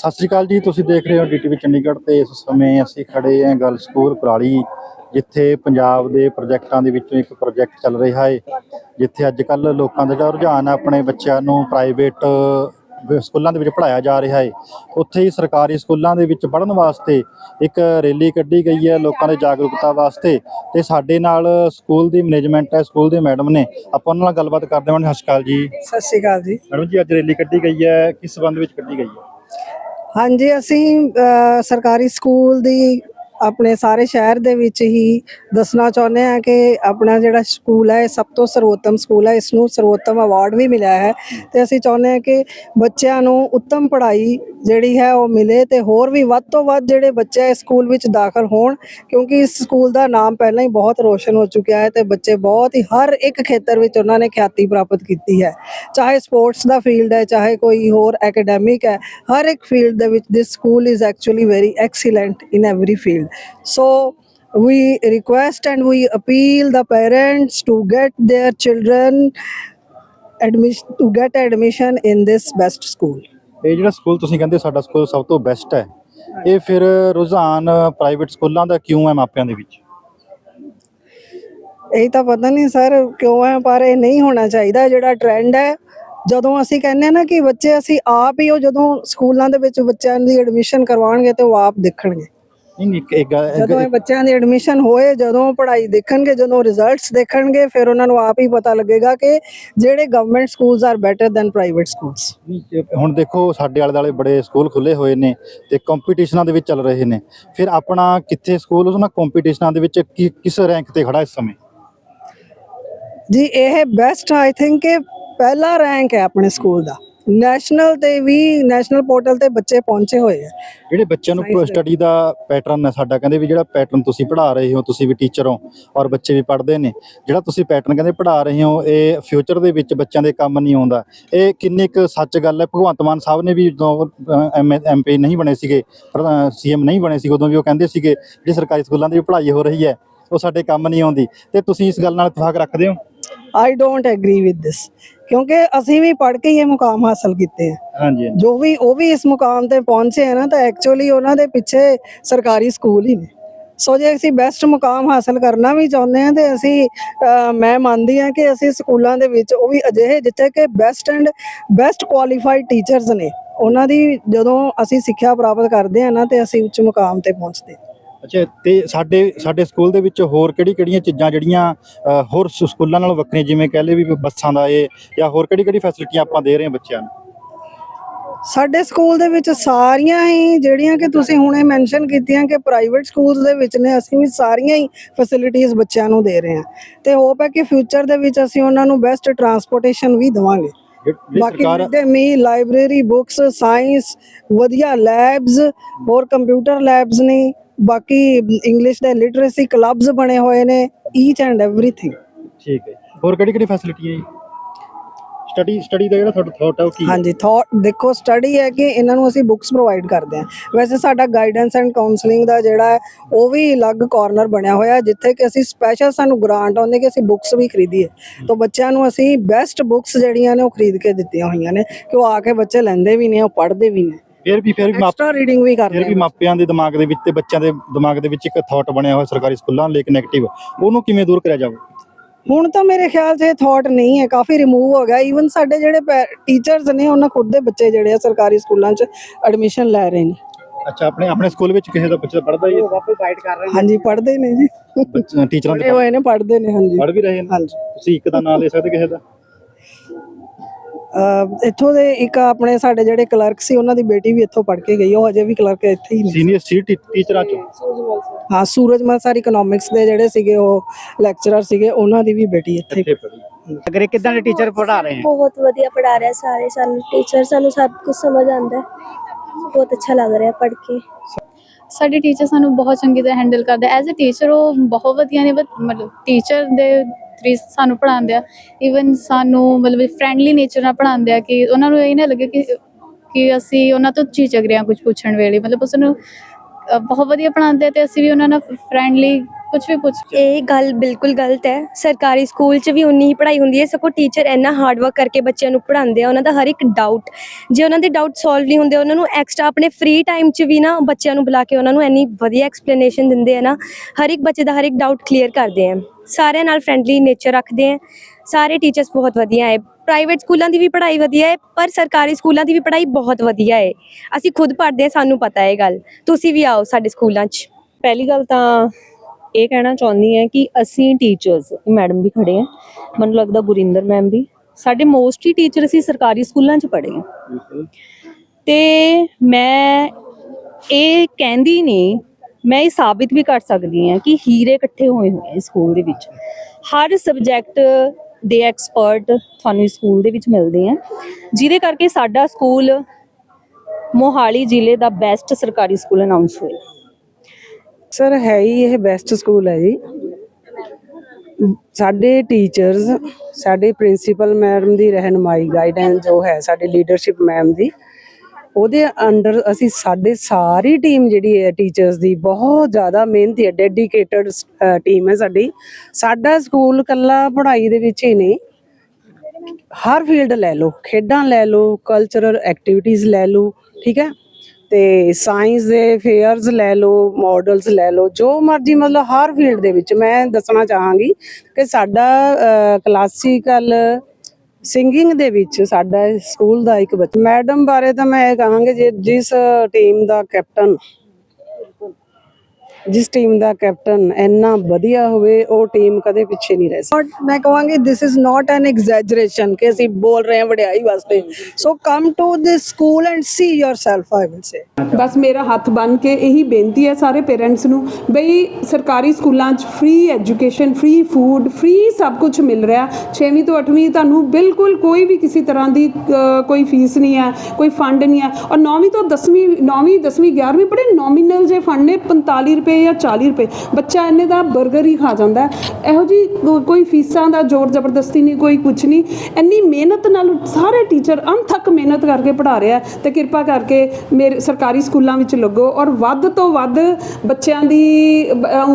ਸਤਿ ਸ਼੍ਰੀ ਅਕਾਲ ਜੀ ਤੁਸੀਂ ਦੇਖ ਰਹੇ ਹੋ ਡੀਟੀਵੀ ਚੰਡੀਗੜ੍ਹ ਤੇ ਇਸ ਸਮੇਂ ਅਸੀਂ ਖੜੇ ਹਾਂ ਗਰਲ ਸਕੂਲ ਕੁਰਾਲੀ ਜਿੱਥੇ ਪੰਜਾਬ ਦੇ ਪ੍ਰੋਜੈਕਟਾਂ ਦੇ ਵਿੱਚੋਂ ਇੱਕ ਪ੍ਰੋਜੈਕਟ ਚੱਲ ਰਿਹਾ ਹੈ ਜਿੱਥੇ ਅੱਜ ਕੱਲ ਲੋਕਾਂ ਦਾ ਜਿਹੜਾ ਰੁਝਾਨ ਹੈ ਆਪਣੇ ਬੱਚਿਆਂ ਨੂੰ ਪ੍ਰਾਈਵੇਟ ਸਕੂਲਾਂ ਦੇ ਵਿੱਚ ਪੜ੍ਹਾਇਆ ਜਾ ਰਿਹਾ ਹੈ। ਉੱਥੇ ਹੀ ਸਰਕਾਰੀ ਸਕੂਲਾਂ ਦੇ ਵਿੱਚ ਪੜ੍ਹਨ ਵਾਸਤੇ ਇੱਕ ਰੈਲੀ ਕੱਢੀ ਗਈ ਹੈ ਲੋਕਾਂ ਦੇ ਜਾਗਰੂਕਤਾ ਵਾਸਤੇ ਤੇ ਸਾਡੇ ਨਾਲ ਸਕੂਲ ਦੀ ਮੈਨੇਜਮੈਂਟ ਹੈ ਸਕੂਲ ਦੇ ਮੈਡਮ ਨੇ। ਆਪਾਂ ਉਹਨਾਂ ਨਾਲ ਗੱਲਬਾਤ ਕਰਦੇ ਹਾਂ। ਸਤਿ ਸ਼੍ਰੀ ਅਕਾਲ ਜੀ। ਸਤਿ ਸ਼੍ਰੀ ਅਕਾਲ ਜੀ। ਮੈਡਮ ਜੀ ਅੱਜ ਰੈਲੀ ਕੱਢੀ ਗਈ ਹੈ ਕਿਸ ਸੰਬੰਧ ਵਿੱਚ ਕੱਢੀ ਗਈ ਹੈ? ਹਾਂਜੀ ਅਸੀਂ ਅ, ਸਰਕਾਰੀ ਸਕੂਲ ਦੀ ਆਪਣੇ ਸਾਰੇ ਸ਼ਹਿਰ ਦੇ ਵਿੱਚ ਹੀ ਦੱਸਣਾ ਚਾਹੁੰਦੇ ਹਾਂ ਕਿ ਆਪਣਾ ਜਿਹੜਾ ਸਕੂਲ ਹੈ, ਇਹ ਸਭ ਤੋਂ ਸਰਵੋਤਮ ਸਕੂਲ ਹੈ। ਇਸ ਨੂੰ ਸਰਵੋਤਮ ਅਵਾਰਡ ਵੀ ਮਿਲਿਆ ਹੈ ਤੇ ਅਸੀਂ ਚਾਹੁੰਦੇ ਹਾਂ ਕਿ ਬੱਚਿਆਂ ਨੂੰ ਉੱਤਮ ਪੜ੍ਹਾਈ ਜਿਹੜੀ ਹੈ, ਉਹ ਮਿਲੇ ਤੇ ਹੋਰ ਵੀ ਵੱਧ ਤੋਂ ਵੱਧ ਜਿਹੜੇ ਬੱਚੇ ਇਸ ਸਕੂਲ ਵਿੱਚ ਦਾਖਲ ਹੋਣ, ਕਿਉਂਕਿ ਇਸ ਸਕੂਲ ਦਾ ਨਾਮ ਪਹਿਲਾਂ ਹੀ ਬਹੁਤ ਰੋਸ਼ਨ ਹੋ ਚੁੱਕਿਆ ਹੈ ਤੇ ਬੱਚੇ ਬਹੁਤ ਹੀ ਹਰ ਇੱਕ ਖੇਤਰ ਵਿੱਚ ਉਹਨਾਂ ਨੇ ਖਿਆਤੀ ਪ੍ਰਾਪਤ ਕੀਤੀ ਹੈ। ਚਾਹੇ ਸਪੋਰਟਸ ਦਾ ਫੀਲਡ ਹੈ, ਚਾਹੇ ਕੋਈ ਹੋਰ ਐਕੈਡੈਮਿਕ ਹੈ, ਹਰ ਇੱਕ ਫੀਲਡ ਦੇ ਵਿੱਚ this school is actually very excellent in every field so we request and we appeal the parents to get their children admission to get admission in this best school. ਇਹ ਜਿਹੜਾ school ਤੁਸੀਂ ਕਹਿੰਦੇ ਸਾਡਾ school ਸਭ ਤੋਂ best ਹੈ। ਇਹ ਫਿਰ ਰੁਝਾਨ ਪ੍ਰਾਈਵੇਟ ਸਕੂਲਾਂ ਦਾ ਕਿਉਂ ਹੈ ਮਾਪਿਆਂ ਦੇ ਵਿੱਚ? ਇਹ ਤਾਂ ਪਤਾ ਨਹੀਂ ਸਰ ਕਿਉਂ ਹੈ ਪਰ ਇਹ ਨਹੀਂ ਹੋਣਾ ਚਾਹੀਦਾ। ਜਿਹੜਾ ਟ੍ਰੈਂਡ ਹੈ ਜਦੋਂ ਅਸੀਂ ਕਹਿੰਦੇ ਹਾਂ ਨਾ ਕਿ ਬੱਚੇ ਅਸੀਂ ਆਪ ਹੀ ਉਹ ਜਦੋਂ ਸਕੂਲਾਂ ਦੇ ਵਿੱਚ ਬੱਚਿਆਂ ਦੀ ਐਡਮਿਸ਼ਨ ਕਰਵਾਉਣਗੇ ਤੇ ਉਹ ਆਪ ਦੇਖਣਗੇ। ਨਹੀਂ ਜਦੋਂ ਇਹ ਬੱਚਿਆਂ ਦੀ ਐਡਮਿਸ਼ਨ ਹੋਏ ਜਦੋਂ ਪੜ੍ਹਾਈ ਦੇਖਣਗੇ ਜਦੋਂ ਰਿਜ਼ਲਟਸ ਦੇਖਣਗੇ ਫਿਰ ਉਹਨਾਂ ਨੂੰ ਆਪ ਹੀ ਪਤਾ ਲੱਗੇਗਾ ਕਿ ਜਿਹੜੇ government schools are better than private schools ਹੁਣ ਦੇਖੋ ਸਾਡੇ ਆਲੇ ਦੁਆਲੇ ਬੜੇ ਸਕੂਲ ਖੁੱਲੇ ਹੋਏ ਨੇ ਤੇ ਕੰਪੀਟੀਸ਼ਨਾਂ ਦੇ ਵਿੱਚ ਚੱਲ ਰਹੇ ਨੇ। ਫਿਰ ਆਪਣਾ ਕਿੱਥੇ ਸਕੂਲ ਉਹਨਾਂ ਕੰਪੀਟੀਸ਼ਨਾਂ ਦੇ ਵਿੱਚ ਕਿਸ ਰੈਂਕ ਤੇ ਖੜਾ ਇਸ ਸਮੇਂ? ਜੀ ਇਹ ਬੈਸਟ ਆਈ ਥਿੰਕ ਕਿ ਪਹਿਲਾ ਰੈਂਕ ਹੈ ਆਪਣੇ ਸਕੂਲ ਦਾ। ਨੈਸ਼ਨਲ ਤੇ ਵੀ ਨੈਸ਼ਨਲ ਪੋਰਟਲ ਤੇ ਬੱਚੇ ਪਹੁੰਚੇ ਹੋਏ ਆ ਜਿਹੜੇ ਬੱਚਿਆਂ ਨੂੰ। ਸਟੱਡੀ ਦਾ ਪੈਟਰਨ ਹੈ ਸਾਡਾ ਕਹਿੰਦੇ ਵੀ ਜਿਹੜਾ ਪੈਟਰਨ ਤੁਸੀਂ ਪੜ੍ਹਾ ਰਹੇ ਹੋ ਤੁਸੀਂ ਵੀ ਟੀਚਰ ਹੋ ਔਰ ਬੱਚੇ ਵੀ ਪੜ੍ਹਦੇ ਨੇ ਜਿਹੜਾ ਤੁਸੀਂ ਪੈਟਰਨ ਕਹਿੰਦੇ ਪੜ੍ਹਾ ਰਹੇ ਹੋ ਇਹ ਫਿਊਚਰ ਦੇ ਵਿੱਚ ਬੱਚਿਆਂ ਦੇ ਕੰਮ ਨਹੀਂ ਆਉਂਦਾ ਇਹ ਕਿੰਨੀ ਕੁ ਸੱਚ ਗੱਲ ਹੈ ਭਗਵੰਤ ਮਾਨ ਸਾਹਿਬ ਨੇ ਵੀ ਜਦੋਂ ਐਮਪੀ ਨਹੀਂ ਬਣੇ ਸੀਗੇ ਸੀਐਮ ਨਹੀਂ ਬਣੇ ਸੀ ਉਦੋਂ ਵੀ ਉਹ ਕਹਿੰਦੇ ਸੀਗੇ ਜਿਹੜੀ ਸਰਕਾਰੀ ਸਕੂਲਾਂ ਦੀ ਵੀ ਪੜ੍ਹਾਈ ਹੋ ਰਹੀ ਹੈ ਉਹ ਸਾਡੇ ਕੰਮ ਨਹੀਂ ਆਉਂਦੀ। ਤੇ ਤੁਸੀਂ ਇਸ ਗੱਲ ਨਾਲ ਇਤਫਾਕ ਰੱਖਦੇ ਹੋ? I don't agree with this ਕਿਉਂਕਿ ਅਸੀਂ ਵੀ ਪੜ੍ਹ ਕੇ ਹੀ ਇਹ ਮੁਕਾਮ ਹਾਸਲ ਕੀਤੇ ਆ। ਹਾਂਜੀ ਜੋ ਵੀ ਉਹ ਵੀ ਇਸ ਮੁਕਾਮ ਤੇ ਪਹੁੰਚੇ ਆ ਨਾ ਤਾਂ ਐਕਚੁਅਲੀ ਉਹਨਾਂ ਦੇ ਪਿੱਛੇ ਸਰਕਾਰੀ ਸਕੂਲ ਹੀ ਨੇ। ਸੋ ਜੇ ਅਸੀਂ ਬੈਸਟ ਮੁਕਾਮ ਹਾਸਲ ਕਰਨਾ ਵੀ ਚਾਹੁੰਦੇ ਹਾਂ ਤੇ ਅਸੀਂ ਅਹ, ਮੈਂ ਮੰਨਦੀ ਹਾਂ ਕਿ ਅਸੀਂ ਸਕੂਲਾਂ ਦੇ ਵਿੱਚ ਉਹ ਵੀ ਅਜਿਹੇ ਜਿੱਥੇ ਕਿ best and best qualified teachers ਨੇ। ਉਹਨਾਂ ਦੀ ਜਦੋਂ ਅਸੀਂ ਸਿੱਖਿਆ ਪ੍ਰਾਪਤ ਕਰਦੇ ਹਾਂ ਨਾ ਤੇ ਅਸੀਂ ਉੱਚ ਮੁਕਾਮ ਤੇ ਪਹੁੰਚਦੇ ਹਾਂ ਅੱਛਾ ਤੇ ਸਾਡੇ ਸਾਡੇ ਸਕੂਲ ਦੇ ਵਿੱਚ ਹੋਰ ਕਿਹੜੀ ਕਿਹੜੀਆਂ ਚੀਜ਼ਾਂ ਜਿਹੜੀਆਂ ਅ, ਹੋਰ ਸ- ਸਕੂਲਾਂ ਨਾਲੋਂ ਵੱਖਰੀਆਂ ਜਿਵੇਂ ਕਹਿ ਲਏ ਵੀ ਬੱਸਾਂ ਦਾ ਇਹ ਜਾਂ ਹੋਰ ਕਿਹੜੀ ਕਿਹੜੀ ਫੈਸਿਲਿਟੀਆਂ ਆਪਾਂ ਦੇ ਰਹੇ ਹਾਂ ਬੱਚਿਆਂ ਨੂੰ? ਸਾਡੇ ਸਕੂਲ ਦੇ ਵਿੱਚ ਸਾਰੀਆਂ ਹੀ ਜਿਹੜੀਆਂ ਕਿ ਤੁਸੀਂ ਹੁਣੇ ਮੈਂਸ਼ਨ ਕੀਤੀਆਂ ਕਿ ਪ੍ਰਾਈਵੇਟ ਸਕੂਲਸ ਦੇ ਵਿੱਚ ਨੇ ਅਸੀਂ ਵੀ ਸਾਰੀਆਂ ਹੀ ਫੈਸਿਲਿਟੀਆਂ ਬੱਚਿਆਂ ਨੂੰ ਦੇ ਰਹੇ ਹਾਂ। ਤੇ ਹੋਪ ਹੈ ਕਿ ਫਿਊਚਰ ਦੇ ਵਿੱਚ ਅਸੀਂ ਉਹਨਾਂ ਨੂੰ ਬੈਸਟ ਟਰਾਂਸਪੋਰਟੇਸ਼ਨ ਵੀ ਦੇਵਾਂਗੇ। ਬਾਕੀ ਸਰਕਾਰ ਦੇ ਮੀ ਲਾਇਬ੍ਰੇਰੀ ਬੁੱਕਸ ਸਾਇੰਸ ਵਧੀਆ ਲੈਬਸ ਹੋਰ ਕੰਪਿਊਟਰ ਲੈਬਸ ਨੇ। ਬਾਕੀ ਇੰਗਲਿਸ਼ ਦੇ ਲਿਟਰੇਸੀ ਕਲੱਬਸ ਬਣੇ ਹੋਏ ਨੇ ਈਚ ਐਂਡ ਐਵਰੀਥਿੰਗ ਠੀਕ ਹੈ ਹੋਰ ਕਿਹੜੀ ਕਿਹੜੀ ਫੈਸਿਲਿਟੀ ਹੈ ਸਟੱਡੀ ਸਟੱਡੀ ਦਾ ਜਿਹੜਾ ਤੁਹਾਡਾ ਥਾਟ ਹੈ ਉਹ ਕੀ ਹੈ? ਹਾਂਜੀ ਥਾਟ ਦੇਖੋ ਸਟੱਡੀ ਹੈ ਕਿ ਇਹਨਾਂ ਨੂੰ ਅਸੀਂ ਬੁੱਕਸ ਪ੍ਰੋਵਾਈਡ ਕਰਦੇ ਹਾਂ। ਵੈਸੇ ਸਾਡਾ ਗਾਈਡੈਂਸ ਐਂਡ ਕਾਉਂਸਲਿੰਗ ਦਾ ਜਿਹੜਾ ਹੈ ਉਹ ਵੀ ਅਲੱਗ ਕਾਰਨਰ ਬਣਿਆ ਹੋਇਆ ਹੈ, ਜਿੱਥੇ ਕਿ ਅਸੀਂ ਸਪੈਸ਼ਲ ਸਾਨੂੰ ਗ੍ਰਾਂਟ ਆਉਂਦੀ ਕਿ ਅਸੀਂ ਬੁੱਕਸ ਵੀ ਖਰੀਦੀਏ। ਤਾਂ ਬੱਚਿਆਂ ਨੂੰ ਅਸੀਂ ਬੈਸਟ ਬੁੱਕਸ ਜਿਹੜੀਆਂ ਨੇ ਉਹ ਖਰੀਦ ਕੇ ਦਿੱਤੀਆਂ ਹੋਈਆਂ ਨੇ ਕਿ ਉਹ ਆ ਕੇ ਬੱਚੇ ਲੈਂਦੇ ਵੀ ਨੇ ਉਹ ਪੜ੍ਹਦੇ ਵੀ ਨੇ। ਫਿਰ ਵੀ ਫਿਰ ਵੀ ਮਾਪ- ਐਕਸਟਰਾ ਰੀਡਿੰਗ ਵੀ ਕਰਦੇ ਫਿਰ ਵੀ ਹਾਂ ਮਾਪਿਆਂ ਦੇ ਦਿਮਾਗ ਦੇ ਵਿੱਚ ਤੇ ਬੱਚਿਆਂ ਦੇ ਦਿਮਾਗ ਦੇ ਵਿੱਚ ਇੱਕ ਥਾਟ ਬਣਿਆ ਹੋਇਆ ਸਰਕਾਰੀ ਸਕੂਲਾਂ ਲਈ ਇੱਕ ਨੈਗੇਟਿਵ ਉਹਨੂੰ ਕਿਵੇਂ ਦੂਰ ਕਰਿਆ ਜਾਵੇ? ਹੁਣ ਤਾਂ ਮੇਰੇ ਖਿਆਲ 'ਚ ਇਹ ਥਾਟ ਨਹੀਂ ਹੈ ਕਾਫੀ ਰਿਮੂਵ ਹੋ ਗਿਆ। ਈਵਨ ਸਾਡੇ ਜਿਹੜੇ ਟੀਚਰਸ ਨੇ ਉਹਨਾਂ ਖੁਦ ਦੇ ਬੱਚੇ ਜਿਹੜੇ ਆ ਸਰਕਾਰੀ ਸਕੂਲਾਂ 'ਚ ਐਡਮਿਸ਼ਨ ਲੈ ਰਹੇ ਨੇ। ਅੱਛਾ ਆਪਣੇ ਆਪਣੇ ਸਕੂਲ ਵਿੱਚ ਕਿਸੇ ਦਾ ਬੱਚਾ ਪੜ੍ਹਦਾ ਹੀ ਹਾਂਜੀ ਪੜ੍ਹਦੇ ਨੇ ਜੀ। ਹੈ ਟੀਚਰਾਂ ਪੜ੍ਹੇ ਦੇ ਹੋਏ ਨੇ ਪੜ੍ਹਦੇ ਨੇ ਹਾਂਜੀ। ਪੜ੍ਹ ਵੀ ਰਹੇ ਨੇ? ਹਾਂਜੀ। ਤੁਸੀਂ ਇੱਕ ਦਾ ਨਾਮ ਲੈ ਸਕਦੇ ਕਿਸੇ ਦਾ? ਇੱਥੋਂ ਦੇ ਇੱਕ ਆਪਣੇ ਸਾਡੇ ਜਿਹੜੇ ਕਲਰਕ ਸੀ ਉਹਨਾਂ ਦੀ ਬੇਟੀ ਵੀ ਇੱਥੋਂ ਪੜ੍ਹ ਕੇ ਗਈ ਉਹ ਅਜੇ ਵੀ ਕਲਰਕ ਇੱਥੇ ਹੀ ਨੇ। ਸੀਨੀਅਰ ਸੀ ਟੀਚਰਾਂ ਚ ਹਾਂ ਸੂਰਜਮਲ ਸਰ ਇਕਨੋਮਿਕਸ ਦੇ ਜਿਹੜੇ ਸੀਗੇ ਉਹ ਲੈਕਚਰਰ ਸੀਗੇ ਉਹਨਾਂ ਦੀ ਵੀ ਬੇਟੀ ਇੱਥੇ ਅਗਰ ਇਹ ਕਿੱਦਾਂ ਦੇ ਟੀਚਰ ਪੜ੍ਹਾ ਰਹੇ ਬਹੁਤ ਵਧੀਆ ਪੜ੍ਹਾ ਰਿਹਾ ਸਾਰੇ ਸਾਨੂੰ ਟੀਚਰ ਸਾਨੂੰ ਸਭ ਕੁਝ ਸਮਝ ਆਉਂਦਾ ਹੈ। ਬਹੁਤ ਅੱਛਾ ਲੱਗ ਰਿਹਾ ਪੜ੍ਹ ਕੇ। ਸਾਡੇ ਟੀਚਰ ਸਾਨੂੰ ਬਹੁਤ ਚੰਗੀ ਤਰ੍ਹਾਂ ਹੈਂਡਲ ਕਰਦੇ ਐਜ਼ ਅ ਟੀਚਰ ਉਹ ਬਹੁਤ ਵਧੀਆ ਨੇ ਬਟ ਮਤਲਬ ਟੀਚਰ ਦੇ ਥਰੀ ਸਾਨੂੰ ਪੜ੍ਹਾਉਂਦੇ ਆ। ਈਵਨ ਸਾਨੂੰ ਮਤਲਬ ਫਰੈਂਡਲੀ ਨੇਚਰ ਨਾਲ ਪੜ੍ਹਾਉਂਦੇ ਆ ਕਿ ਉਹਨਾਂ ਨੂੰ ਇਹ ਨਾ ਲੱਗੇ ਕਿ ਕਿ ਅਸੀਂ ਉਹਨਾਂ ਤੋਂ ਝਿਜਕ ਰਹੇ ਹਾਂ ਕੁਝ ਪੁੱਛਣ ਵੇਲੇ। ਮਤਲਬ ਉਸ ਨੂੰ ਬਹੁਤ ਵਧੀਆ ਪੜ੍ਹਾਉਂਦੇ ਆ ਤੇ ਅਸੀਂ ਵੀ ਉਹਨਾਂ ਨਾਲ ਫਰੈਂਡਲੀ ਕੁਝ ਵੀ ਪੁੱਛ ਇਹ ਗੱਲ ਬਿਲਕੁਲ ਗਲਤ ਹੈ। ਸਰਕਾਰੀ ਸਕੂਲ 'ਚ ਵੀ ਉਨੀ ਹੀ ਪੜ੍ਹਾਈ ਹੁੰਦੀ ਹੈ, ਸਗੋਂ ਟੀਚਰ ਇੰਨਾ ਹਾਰਡ ਵਰਕ ਕਰਕੇ ਬੱਚਿਆਂ ਨੂੰ ਪੜ੍ਹਾਉਂਦੇ ਆ, ਉਹਨਾਂ ਦਾ ਹਰ ਇੱਕ ਡਾਊਟ ਜੇ ਉਹਨਾਂ ਦੇ ਡਾਊਟ ਸੋਲਵ ਨਹੀਂ ਹੁੰਦੇ, ਉਹਨਾਂ ਨੂੰ ਐਕਸਟਰਾ ਆਪਣੇ ਫ੍ਰੀ ਟਾਈਮ 'ਚ ਵੀ ਨਾ ਬੱਚਿਆਂ ਨੂੰ ਬੁਲਾ ਕੇ ਉਹਨਾਂ ਨੂੰ ਇੰਨੀ ਵਧੀਆ ਐਕਸਪਲੇਨੇਸ਼ਨ ਦਿੰਦੇ ਆ ਨਾ, ਹਰ ਇੱਕ ਬੱਚੇ ਦਾ ਹਰ ਇੱਕ ਡਾਊਟ ਕਲੀਅਰ ਕਰਦੇ ਆ। ਸਾਰਿਆਂ ਨਾਲ ਫਰੈਂਡਲੀ ਨੇਚਰ ਰੱਖਦੇ ਆ। ਸਾਰੇ ਟੀਚਰਸ ਬਹੁਤ ਵਧੀਆ ਹੈ। ਪ੍ਰਾਈਵੇਟ ਸਕੂਲਾਂ ਦੀ ਵੀ ਪੜ੍ਹਾਈ ਵਧੀਆ ਹੈ, ਪਰ ਸਰਕਾਰੀ ਸਕੂਲਾਂ ਦੀ ਵੀ ਪੜ੍ਹਾਈ ਬਹੁਤ ਵਧੀਆ ਹੈ। ਅਸੀਂ ਖੁਦ ਪੜ੍ਹਦੇ ਹਾਂ, ਸਾਨੂੰ ਪਤਾ ਹੈ ਇਹ ਗੱਲ। ਤੁਸੀਂ ਵੀ ਆਓ ਸਾਡੇ ਸਕੂਲਾਂ 'ਚ। ਪਹਿਲੀ ਗੱਲ ਤਾਂ ਇਹ ਕਹਿਣਾ ਚਾਹੁੰਦੀ ਹਾਂ ਕਿ ਅਸੀਂ ਟੀਚਰਸ ਮੈਡਮ ਵੀ ਖੜੇ ਆ, ਮੈਨੂੰ ਲੱਗਦਾ ਗੁਰਿੰਦਰ ਮੈਮ ਵੀ, ਸਾਡੇ ਮੋਸਟਲੀ ਟੀਚਰ ਅਸੀਂ ਸਰਕਾਰੀ ਸਕੂਲਾਂ 'ਚ ਪੜ੍ਹੇ ਆ। ਤੇ ਮੈਂ ਇਹ ਕਹਿੰਦੀ ਨਹੀਂ, ਮੈਂ ਇਹ ਸਾਬਿਤ ਵੀ ਕਰ ਸਕਦੀ ਹਾਂ ਕਿ ਹੀਰੇ ਇਕੱਠੇ ਹੋਏ ਹੋਏ ਸਕੂਲ ਦੇ ਵਿੱਚ। ਹਰ ਸਬਜੈਕਟ ਦੇ ਐਕਸਪਰਟ ਤੁਹਾਨੂੰ ਸਕੂਲ ਦੇ ਵਿੱਚ ਮਿਲਦੇ ਆ। ਜਿਹਦੇ ਕਰਕੇ ਸਾਡਾ ਸਕੂਲ ਮੋਹਾਲੀ ਜ਼ਿਲ੍ਹੇ ਦਾ ਬੈਸਟ ਸਰਕਾਰੀ ਸਕੂਲ ਅਨਾਉਂਸ ਹੋਇਆ। ਸਰ ਹੈ ਹੀ ਇਹ ਬੈਸਟ ਸਕੂਲ ਹੈ ਜੀ। ਸਾਡੇ ਟੀਚਰਸ ਸਾਡੇ ਪ੍ਰਿੰਸੀਪਲ ਮੈਡਮ ਦੀ ਰਹਿਨਮਾਈ ਗਾਈਡੈਂਸ ਜੋ ਹੈ, ਸਾਡੇ ਲੀਡਰਸ਼ਿਪ ਮੈਮ ਦੀ ਉਹਦੇ ਅੰਡਰ ਅਸੀਂ ਸਾਡੇ ਸਾਰੀ ਟੀਮ ਜਿਹੜੀ ਹੈ ਟੀਚਰਸ ਦੀ ਬਹੁਤ ਜ਼ਿਆਦਾ ਮਿਹਨਤੀ ਹੈ ਡੈਡੀਕੇਟਡ ਟੀਮ ਹੈ ਸਾਡੀ। ਸਾਡਾ ਸਕੂਲ ਕੱਲਾ ਪੜ੍ਹਾਈ ਦੇ ਵਿੱਚ ਹੀ ਨਹੀਂ, ਹਰ ਫੀਲਡ ਲੈ ਲਓ, ਖੇਡਾਂ ਲੈ ਲਓ ਕਲਚਰਲ ਐਕਟੀਵਿਟੀਜ਼ ਲੈ ਲਓ, ਠੀਕ ਹੈ? ਤੇ ਸਾਇੰਸ ਦੇ ਫੇਅਰਸ ਲੈ ਲਓ ਮਾਡਲਸ ਲੈ ਲਓ, ਜੋ ਮਰਜ਼ੀ ਮਤਲਬ ਹਰ ਫੀਲਡ ਦੇ ਵਿੱਚ ਮੈਂ ਦੱਸਣਾ ਚਾਹਾਂਗੀ ਕਿ ਸਾਡਾ ਕਲਾਸੀਕਲ ਸਿੰਗਿੰਗ ਦੇ ਵਿੱਚ ਸਾਡਾ ਸਕੂਲ ਦਾ ਇੱਕ ਬੱਚਾ ਮੈਡਮ ਬਾਰੇ ਤਾਂ ਮੈਂ ਇਹ ਕਹਾਂਗੀ ਜੇ ਜਿਸ ਟੀਮ ਦਾ ਕੈਪਟਨ ਜਿਸ ਟੀਮ ਦਾ ਕੈਪਟਨ ਇੰਨਾ ਵਧੀਆ ਹੋਵੇ ਉਹ ਟੀਮ ਕਦੇ ਪਿੱਛੇ ਨਹੀਂ ਰਹਿ ਸਕਦੀ। ਮੈਂ ਕਹਾਂਗੀ ਥਿਸ ਇਜ਼ ਨਾਟ ਐਨ ਐਗਜ਼ੈਜਰੇਸ਼ਨ ਕਿ ਅਸੀਂ ਬੋਲ ਰਹੇ ਹਾਂ ਵਡਿਆਈ ਵਾਸਤੇ। So come to this school and see yourself I will say ਬਸ ਮੇਰਾ ਹੱਥ ਬੰਨ ਕੇ ਇਹੀ ਬੇਨਤੀ ਹੈ ਸਾਰੇ ਪੇਰੈਂਟਸ ਨੂੰ ਬਈ ਸਰਕਾਰੀ ਸਕੂਲਾਂ 'ਚ free education free food free ਸਭ ਕੁਝ ਮਿਲ ਰਿਹਾ। 6ਵੀਂ ਤੋਂ 8ਵੀਂ ਤੁਹਾਨੂੰ ਬਿਲਕੁਲ ਕੋਈ ਵੀ ਕਿਸੇ ਤਰ੍ਹਾਂ ਦੀ ਕੋਈ ਫੀਸ ਨਹੀਂ ਹੈ ਕੋਈ ਫੰਡ ਨਹੀਂ ਹੈ। ਔਰ 9ਵੀਂ ਤੋਂ 10ਵੀਂ 9ਵੀਂ 10ਵੀਂ 11ਵੀਂ ਬੜੇ ਨੋਮੀਨਲ ਜੇ ਫੰਡ ਨੇ 45 ਰੁਪਏ ਜਾਂ 40 ਰੁਪਏ। ਬੱਚਾ ਇੰਨੇ ਦਾ 버ਗਰ ਹੀ ਖਾ ਜਾਂਦਾ ਇਹੋ ਜੀ ਕੋਈ ਫੀਸਾਂ ਦਾ ਜ਼ੋਰ ਜ਼ਬਰਦਸਤੀ ਨਹੀਂ, ਕੋਈ ਕੁਝ ਨਹੀਂ। ਇੰਨੀ ਮਿਹਨਤ ਨਾਲ ਸਾਰੇ ਟੀਚਰ ਅਣਥੱਕ ਮਿਹਨਤ ਕਰਕੇ ਪੜ੍ਹਾ ਰਿਹਾ ਹੈ ਤੇ ਕਿਰਪਾ ਕਰਕੇ ਮੇਰੇ ਸਰਕਾਰੀ ਸਕੂਲਾਂ ਵਿੱਚ ਲੱਗੋ ਔਰ ਵੱਧ ਤੋਂ ਵੱਧ ਬੱਚਿਆਂ ਦੀ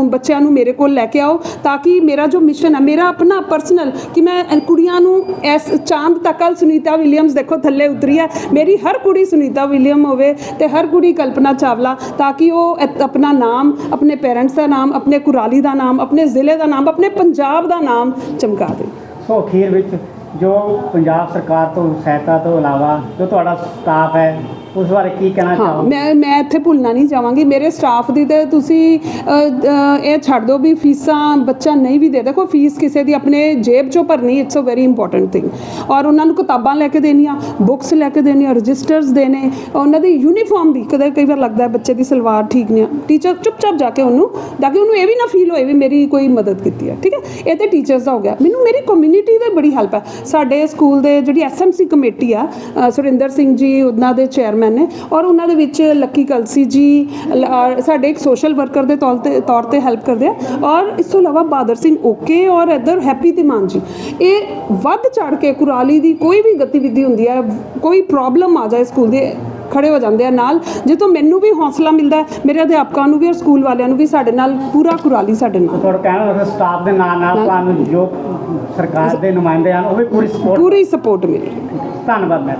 ਬੱਚਿਆਂ ਨੂੰ ਮੇਰੇ ਕੋਲ ਲੈ ਕੇ ਆਓ ਤਾਂ ਕਿ ਮੇਰਾ ਜੋ ਮਿਸ਼ਨ ਹੈ, ਮੇਰਾ ਆਪਣਾ ਪਰਸਨਲ ਕਿ ਮੈਂ ਕੁੜੀਆਂ ਨੂੰ ਇਸ ਚਾਂਦ ਤੱਕ ਕੱਲ੍ਹ ਸੁਨੀਤਾ ਵਿਲੀਅਮਸ ਦੇਖੋ ਥੱਲੇ ਉਤਰੀ ਹੈ। ਮੇਰੀ ਹਰ ਕੁੜੀ ਸੁਨੀਤਾ ਵਿਲੀਅਮ ਹੋਵੇ ਤੇ ਹਰ ਕੁੜੀ ਕਲਪਨਾ ਚਾਵਲਾ ਤਾਂ ਕਿ ਉਹ ਆਪਣਾ ਨਾਮ ਆਪਣੇ ਪੇਰੈਂਟਸ ਦਾ ਨਾਮ, ਆਪਣੇ ਕੁਰਾਲੀ ਦਾ ਨਾਮ, ਆਪਣੇ ਜ਼ਿਲ੍ਹੇ ਦਾ ਨਾਮ, ਆਪਣੇ ਪੰਜਾਬ ਦਾ ਨਾਮ ਚਮਕਾ ਦੇ। ਸੋ ਅਖੀਰ ਵਿੱਚ ਜੋ ਪੰਜਾਬ ਸਰਕਾਰ ਤੋਂ ਸਹਾਇਤਾ ਤੋਂ ਇਲਾਵਾ ਜੋ ਤੁਹਾਡਾ ਸਟਾਫ ਹੈ ਉਸ ਬਾਰੇ ਕੀ ਕਹਿਣਾ ਹਾਂ ਚਾਹੋਗੇ? ਮੈਂ ਮੈਂ ਇੱਥੇ ਭੁੱਲਣਾ ਨਹੀਂ ਚਾਹਾਂਗੀ। ਮੇਰੇ ਸਟਾਫ ਦੀ ਤੇ ਤੁਸੀਂ ਅ, ਅ, ਇਹ ਛੱਡ ਦਿਓ ਵੀ ਫੀਸਾਂ ਬੱਚਾ ਨਹੀਂ ਵੀ ਦੇ ਦੇਖੋ ਫੀਸ ਕਿਸੇ ਦੀ ਆਪਣੇ ਜੇਬ ਚੋਂ ਭਰਨੀ it's a very important thing ਔਰ ਉਹਨਾਂ ਨੂੰ ਕਿਤਾਬਾਂ ਲੈ ਕੇ ਦੇਣੀਆਂ ਬੁੱਕਸ ਲੈ ਕੇ ਦੇਣੀਆਂ ਰਜਿਸਟਰਸ ਦੇਣੇ। ਉਹਨਾਂ ਦੀ ਯੂਨੀਫਾਰਮ ਦੀ ਕਦੇ ਕਈ ਵਾਰ ਲੱਗਦਾ ਹੈ ਬੱਚੇ ਦੀ ਸਲਵਾਰ ਠੀਕ ਨਹੀਂ ਆ। ਟੀਚਰ ਚੁੱਪਚਾਪ ਜਾ ਕੇ ਉਹਨੂੰ ਤਾਂ ਕਿ ਉਹਨੂੰ ਇਹ ਵੀ ਨਾ ਫੀਲ ਹੋਏ ਵੀ ਮੇਰੀ ਕੋਈ ਮਦਦ ਕੀਤੀ ਹੈ ਠੀਕ ਹੈ? ਇਹ ਤੇ ਟੀਚਰਸ ਦਾ ਹੋ ਗਿਆ। ਮੈਨੂੰ ਮੇਰੀ ਕਮਿਊਨਿਟੀ ਦੀ ਬੜੀ ਹੈਲਪ ਹੈ। ਸਾਡੇ ਸਕੂਲ ਦੇ ਜਿਹੜੀ ਐਸਐਮਸੀ ਕਮੇਟੀ ਆ ਅ, ਸੁਰਿੰਦਰ ਸਿੰਘ ਜੀ ਉਹਨਾਂ ਦੇ ਚੇਅਰਮੈਨ ਨੇ ਔਰ ਉਹਨਾਂ ਦੇ ਵਿੱਚ ਲੱਕੀ ਕਲਸੀ ਜੀ ਸਾਡੇ ਇੱਕ ਸੋਸ਼ਲ ਵਰਕਰ ਦੇ ਤੌਰ ਤੇ ਤੌਰ ਤੇ ਹੈਲਪ ਕਰਦੇ ਆ। ਔਰ ਇਸ ਤੋਂ ਇਲਾਵਾ ਬਾਦਰ ਸਿੰਘ ਓਕੇ ਔਰ ਇੱਧਰ ਹੈਪੀ ਧੀਮਾਨ ਜੀ। ਇਹ ਵੱਧ ਚੜ ਕੇ ਕੁਰਾਲੀ ਦੀ ਕੋਈ ਵੀ ਗਤੀਵਿਧੀ ਹੁੰਦੀ ਹੈ ਕੋਈ ਪ੍ਰੋਬਲਮ ਆ ਜਾਏ ਸਕੂਲ ਦੇ ਖੜੇ ਹੋ ਜਾਂਦੇ ਆ ਨਾਲ। ਜਿੱਥੋਂ ਮੈਨੂੰ ਵੀ ਹੌਸਲਾ ਮਿਲਦਾ ਹੈ ਮੇਰੇ ਅਧਿਆਪਕਾਂ ਨੂੰ ਵੀ ਔਰ ਸਕੂਲ ਵਾਲਿਆਂ ਨੂੰ ਵੀ ਸਾਡੇ ਨਾਲ ਪੂਰਾ ਕੁਰਾਲੀ ਸਾਡੇ ਨਾਲ। ਤੁਹਾਡਾ ਕਹਿਣਾ ਹੈ ਸਟਾਫ ਦੇ ਨਾਲ ਨਾਲ ਤੁਹਾਨੂੰ ਜੋ ਸਰਕਾਰ ਦੇ ਨੁਮਾਇੰਦੇ ਹਨ ਉਹ ਵੀ ਪੂਰੀ ਸਪੋਰਟ ਪੂਰੀ ਸਪੋਰਟ ਮਿਲੀ। ਧੰਨਵਾਦ ਮੈਮ